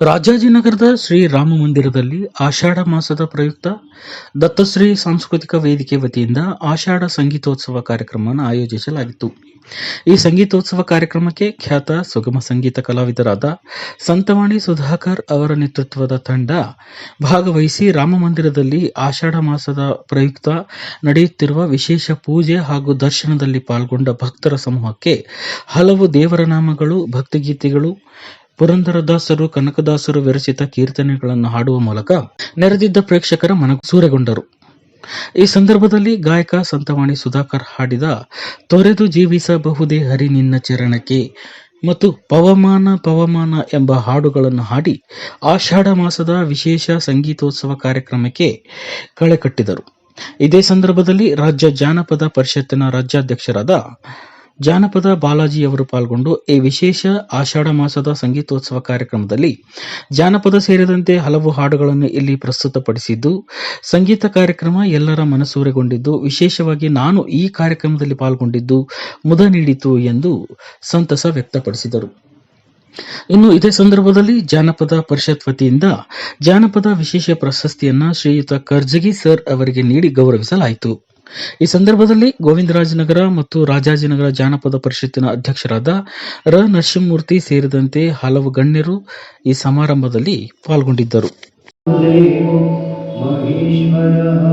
ರಾಜಾಜಿನಗರದ ಶ್ರೀ ರಾಮ ಮಂದಿರದಲ್ಲಿ ಆಷಾಢ ಮಾಸದ ಪ್ರಯುಕ್ತ ದತ್ತಶ್ರೀ ಸಾಂಸ್ಕೃತಿಕ ವೇದಿಕೆ ವತಿಯಿಂದ ಆಷಾಢ ಸಂಗೀತೋತ್ಸವ ಕಾರ್ಯಕ್ರಮವನ್ನು ಆಯೋಜಿಸಲಾಗಿತ್ತು. ಈ ಸಂಗೀತೋತ್ಸವ ಕಾರ್ಯಕ್ರಮಕ್ಕೆ ಖ್ಯಾತ ಸುಗಮ ಸಂಗೀತ ಕಲಾವಿದರಾದ ಸಂತವಾಣಿ ಸುಧಾಕರ್ ಅವರ ನೇತೃತ್ವದ ತಂಡ ಭಾಗವಹಿಸಿ ರಾಮ ಮಂದಿರದಲ್ಲಿ ಆಷಾಢ ಮಾಸದ ಪ್ರಯುಕ್ತ ನಡೆಯುತ್ತಿರುವ ವಿಶೇಷ ಪೂಜೆ ಹಾಗೂ ದರ್ಶನದಲ್ಲಿ ಪಾಲ್ಗೊಂಡ ಭಕ್ತರ ಸಮೂಹಕ್ಕೆ ಹಲವು ದೇವರ ನಾಮಗಳು, ಭಕ್ತಿಗೀತೆಗಳು ಪುರಂದರದಾಸರು, ಕನಕದಾಸರು ವಿರಚಿತ ಕೀರ್ತನೆಗಳನ್ನು ಹಾಡುವ ಮೂಲಕ ನೆರೆದಿದ್ದ ಪ್ರೇಕ್ಷಕರ ಮನ ಸೂರೆಗೊಂಡರು. ಈ ಸಂದರ್ಭದಲ್ಲಿ ಗಾಯಕ ಸಂತವಾಣಿ ಸುಧಾಕರ್ ಹಾಡಿದ, ತೊರೆದು ಜೀವಿಸಬಹುದೇ ಹರಿ ನಿನ್ನ ಚರಣಕ್ಕೆ ಮತ್ತು ಪವಮಾನ ಪವಮಾನ ಎಂಬ ಹಾಡುಗಳನ್ನು ಹಾಡಿ, ಆಷಾಢ ಮಾಸದ ವಿಶೇಷ ಸಂಗೀತೋತ್ಸವ ಕಾರ್ಯಕ್ರಮಕ್ಕೆ ಕಳೆ ಕಟ್ಟಿದರು. ಇದೇ ಸಂದರ್ಭದಲ್ಲಿ ರಾಜ್ಯ ಜಾನಪದ ಪರಿಷತ್ತಿನ ರಾಜ್ಯಾಧ್ಯಕ್ಷರಾದ ಜಾನಪದ ಬಾಲಾಜಿ ಅವರು ಪಾಲ್ಗೊಂಡು ಈ ವಿಶೇಷ ಆಷಾಢ ಮಾಸದ ಸಂಗೀತೋತ್ಸವ ಕಾರ್ಯಕ್ರಮದಲ್ಲಿ ಜಾನಪದ ಸೇರಿದಂತೆ ಹಲವು ಹಾಡುಗಳನ್ನು ಇಲ್ಲಿ ಪ್ರಸ್ತುತಪಡಿಸಿದ್ದು, ಸಂಗೀತ ಕಾರ್ಯಕ್ರಮ ಎಲ್ಲರ ಮನಸೂರೆಗೊಂಡಿದ್ದು, ವಿಶೇಷವಾಗಿ ನಾನು ಈ ಕಾರ್ಯಕ್ರಮದಲ್ಲಿ ಪಾಲ್ಗೊಂಡಿದ್ದು ಮುದ ನೀಡಿತು ಎಂದು ಸಂತಸ ವ್ಯಕ್ತಪಡಿಸಿದರು. ಇನ್ನು ಇದೇ ಸಂದರ್ಭದಲ್ಲಿ ಜಾನಪದ ಪರಿಷತ್ ವತಿಯಿಂದ ಜಾನಪದ ವಿಶೇಷ ಪ್ರಶಸ್ತಿಯನ್ನ ಶ್ರೀಯುತ ಕರ್ಜಗಿ ಸರ್ ಅವರಿಗೆ ನೀಡಿ ಗೌರವಿಸಲಾಯಿತು. ಈ ಸಂದರ್ಭದಲ್ಲಿ ಗೋವಿಂದರಾಜನಗರ ಮತ್ತು ರಾಜಾಜಿನಗರ ಜಾನಪದ ಪರಿಷತ್ತಿನ ಅಧ್ಯಕ್ಷರಾದ ರ ನರಸಿಂಹಮೂರ್ತಿ ಸೇರಿದಂತೆ ಹಲವು ಗಣ್ಯರು ಈ ಸಮಾರಂಭದಲ್ಲಿ ಪಾಲ್ಗೊಂಡಿದ್ದರು महेश्वरः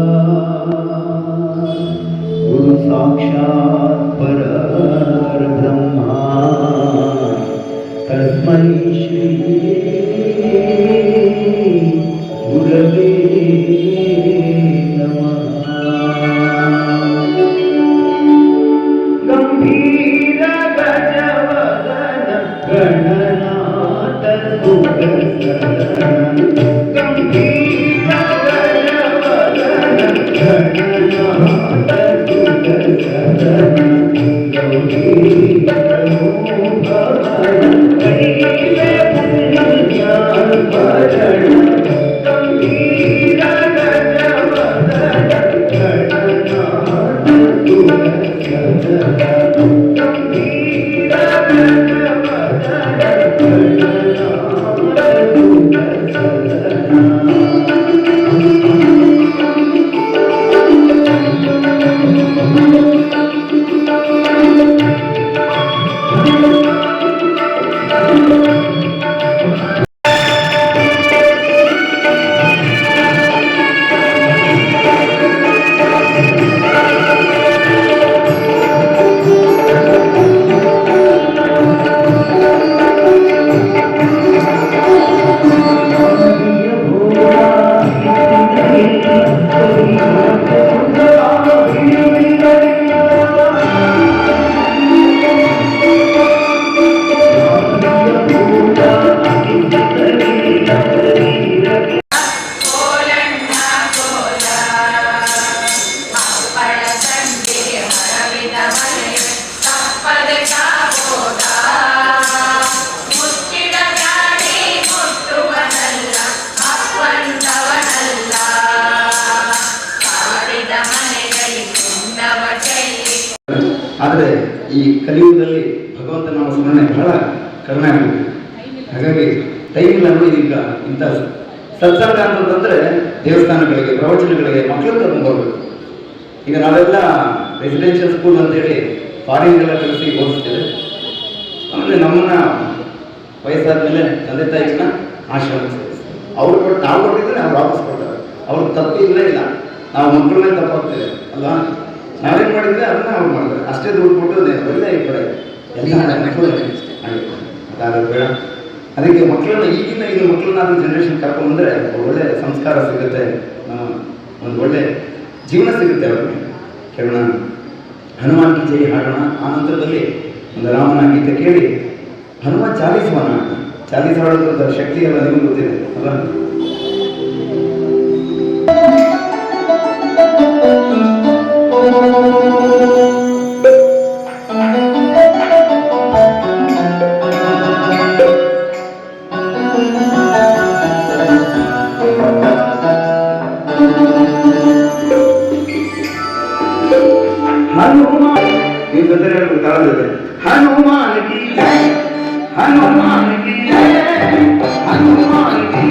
गुरु साक्षात् परब्रह्मा तस्मै श्री Sir. ಕಡಿಮೆ ಆಗಿದೆ ಹಾಗಾಗಿ ಇಲ್ಲ ನೋಡಿ ಈಗ ಇಂಥ ಸತ್ಸಂಗ ಅಂತಂದ್ರೆ ದೇವಸ್ಥಾನಗಳಿಗೆ, ಪ್ರವಚನಗಳಿಗೆ ಮಕ್ಕಳು ಕರ್ಕೊಂಡು ಬರಬೇಕು ಈಗ ನಾವೆಲ್ಲ ರೆಸಿಡೆನ್ಷಿಯಲ್ ಸ್ಕೂಲ್ ಅಂತೇಳಿ ಫಾರಿನ್ಗೆಲ್ಲ ಕಲಿಸಿ ಓದಿಸ್ತೇವೆ. ಆಮೇಲೆ ನಮ್ಮನ್ನ ವಯಸ್ಸಾದ್ಮೇಲೆ ತಂದೆ ತಾಯಿನ ಆಶ್ರಮ ಅವ್ರು ಕೊಟ್ಟು ನಾವು ಕೊಟ್ಟಿದ್ರೆ ನಾವು ವಾಪಸ್ ಕೊಡ್ತಾರೆ. ಅವ್ರಿಗೆ ತಪ್ಪು ಇಲ್ಲ ಇಲ್ಲ. ನಾವು ಮಕ್ಕಳನ್ನೇ ಮೇಲೆ ತಪ್ಪಾಗ್ತೇವೆ ಅಲ್ವಾ? ನಾವೇನು ಮಾಡಿದ್ರೆ ಅದನ್ನ ಅವ್ರು ಮಾಡ್ತಾರೆ. ಅಷ್ಟೇ ದುಡ್ಡು ಕೊಟ್ಟು ಅದೇ ಒಳ್ಳೆ ಈ ಕಡೆ ಎಲ್ಲ ಅದಾದ್ರೆ ಬೇಡ. ಅದಕ್ಕೆ ಮಕ್ಕಳನ್ನ ಈಗಿನ ಈಗ ಮಕ್ಕಳನ್ನ ಜನರೇಷನ್ ಕರ್ಕೊಂಡ್ರೆ ಒಳ್ಳೆ ಸಂಸ್ಕಾರ ಸಿಗುತ್ತೆ. ಒಂದು ಒಳ್ಳೆ ಜೀವನ ಸಿಗುತ್ತೆ ಅವ್ರಿಗೆ. ಕೇಳೋಣ. ಹನುಮಾನ್ ಕಿ ಜೈ ಹಾಡೋಣ. ಆ ನಂತರದಲ್ಲಿ ಒಂದು ರಾಮನ ಗೀತೆ ಕೇಳಿ, ಹನುಮಾನ್ ಚಾಲಿಸುವನ ಚಾಲಿಸ ಹಾಡೋದ್ರ ಶಕ್ತಿ ಎಲ್ಲ ನಿಮಗೆ ಗೊತ್ತಿದೆ ಅಲ್ವಾ? ಹನುಮಾನ್ நிபந்தனைகளுக்கு கலந்தது ஹனுமானுக்கு ஹனுமானுக்கு ஹனுமானுக்கு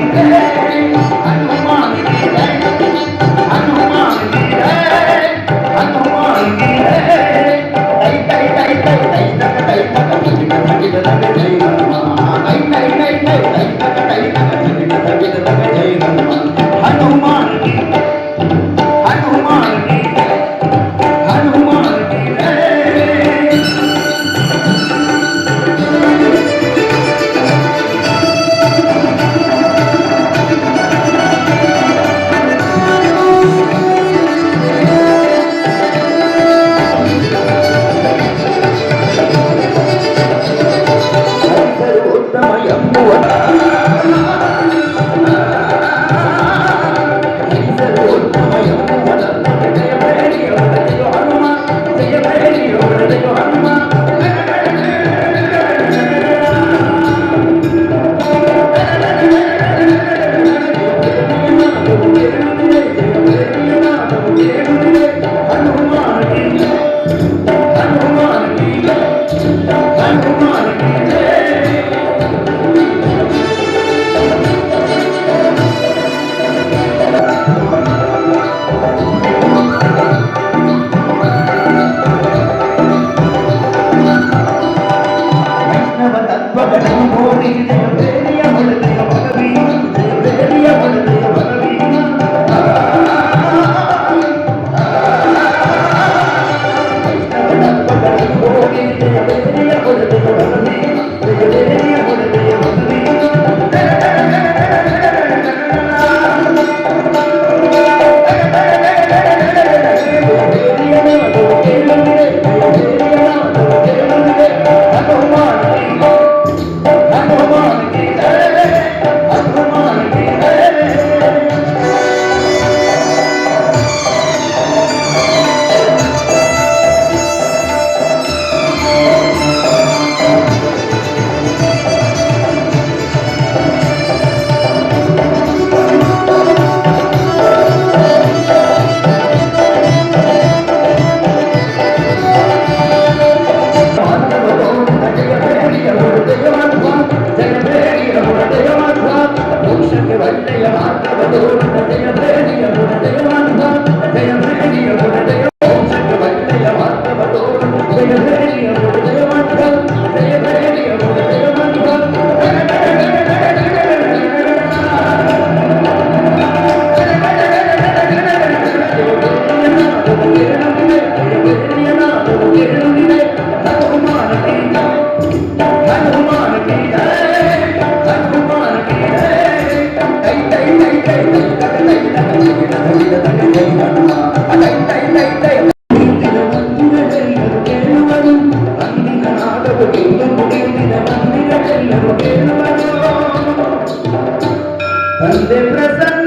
ತಂದೆ ಪ್ರಸನ್ನನ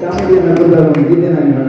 ಚಾಮುಂಡಿ ನಗರದ ಗೀತೆ ನಾನು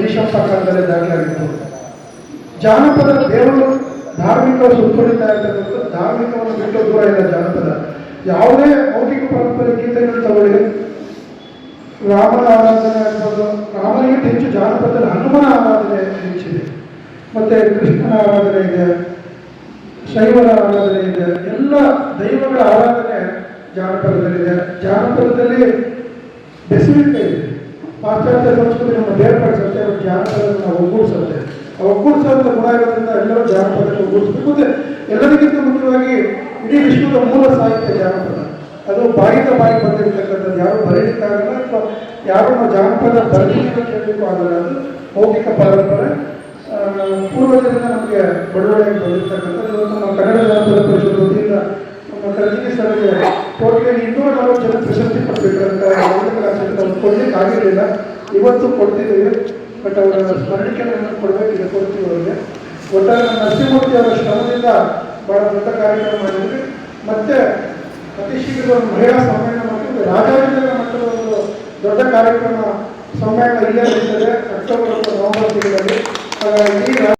ಜೀಶಪ್ಪ ಕಾಲದಲ್ಲೇ ದಾಖಲಾಗಿತ್ತು ಜಾನಪದ ದೇವರು ಧಾರ್ಮಿಕ ಸುತ್ತುಳಿತಾ ಇರ್ತಕ್ಕಂಥ ಧಾರ್ಮಿಕವನ್ನು ಬಿಟ್ಟು ದೂರ ಇಲ್ಲ ಜಾನಪದ. ಯಾವುದೇ ಮೌಖಿಕ ಪರಂಪರೆ ಗೀತೆಗಳು ತಗೊಳ್ಳಿ. ರಾಮನ ಆರಾಧನೆ ಆಗ್ಬೋದು. ರಾಮನಿಗಿಂತ ಹೆಚ್ಚು ಜಾನಪದ ಹನುಮನ ಆರಾಧನೆ ಹೆಚ್ಚಿದೆ. ಮತ್ತೆ ಕೃಷ್ಣನ ಆರಾಧನೆ ಇದೆ. ಶೈವರ ಆರಾಧನೆ ಇದೆ. ಎಲ್ಲ ದೈವಗಳ ಆರಾಧನೆ ಜಾನಪದದಲ್ಲಿದೆ. ಜಾನಪದದಲ್ಲಿ ಬೆಸುವಿಕೆ ಇದೆ ಪಾಶ್ಚಾತ್ಯ ಸಂಸ್ಕೃತಿ ನಮ್ಮ ಬೇರ್ಪಡಿಸುತ್ತೆ ಜಾನಪದವನ್ನು ಒಗ್ಗೂಡಿಸುತ್ತೆ. ಆ ಗುಣ ಇರೋದ್ರಿಂದ ಎಲ್ಲರೂ ಜಾನಪದಕ್ಕೆ ಒಗ್ಗೂಡಿಸ್ಬೇಕು ಮತ್ತೆ ಎಲ್ಲರಿಗಿಂತ ಮುಖ್ಯವಾಗಿ ಇಡೀ ವಿಶ್ವದ ಮೂಲ ಸಾಹಿತ್ಯ ಜಾನಪದ. ಅದು ಬಾಯಿಂದ ಬಾಯಿ ಬಂದಿರತಕ್ಕಂಥದ್ದು. ಯಾರು ಬರೀಲಿಕ್ಕಾಗಲ್ಲ ಅಥವಾ ಯಾರು ನಮ್ಮ ಜಾನಪದ ಬರೀಲಿಕ್ಕೆ ಕೇಳಬೇಕು ಆಗಲ್ಲ ಅದು ಮೌಖಿಕ ಪರಂಪರೆ. ಪೂರ್ವಜರಿಂದ ನಮಗೆ ಬಡವಳಿಗೆ ಬಂದಿರತಕ್ಕಂಥದ್ದು. ನಮ್ಮ ಕನ್ನಡ ಜಾನಪದ ಪರಿಷತ್ ವತಿಯಿಂದ ನಮ್ಮ ಕರ್ಜಿಗೆ ಸರ್ಗೆ ಟೋಟಲಿ ಇನ್ನೂರ ನಲವತ್ತು ಜನ ಪ್ರಶಸ್ತಿ ನಾವು ಕೊಡ್ಲಿಕ್ಕೆ ಆಗಿರಲಿಲ್ಲ ಇವತ್ತು ಕೊಡ್ತಿದ್ದೀವಿ ಬಟ್ ಅವರ ಸ್ಮರಣಿಕೆ ಕೊಡಬೇಕಿದೆ ಕೊಡ್ತೀವಿ ಅವರಿಗೆ. ಒಟ್ಟಾರೆ ನರಸಿಂಹಮೂರ್ತಿ ಅವರ ಶ್ರಮದಿಂದ ಬಹಳ ದೊಡ್ಡ ಕಾರ್ಯಕ್ರಮ ಮಾಡಿದ್ವಿ. ಮತ್ತೆ ಅತಿ ಶೀಘ್ರ ಒಂದು ಮಹಿಳಾ ಸಮ್ಮೇಳನ ಮತ್ತು ರಾಜಾಜಿನಗರ ಮಟ್ಟದ ಒಂದು ದೊಡ್ಡ ಕಾರ್ಯಕ್ರಮ ಸಮ್ಮೇಳನ ಇಲ್ಲೇ ನಡೀತದೆ. ಅಕ್ಟೋಬರ್ ನವೆಂಬರ್ ತಿಂಗಳಲ್ಲಿ. ಹಾಗಾಗಿ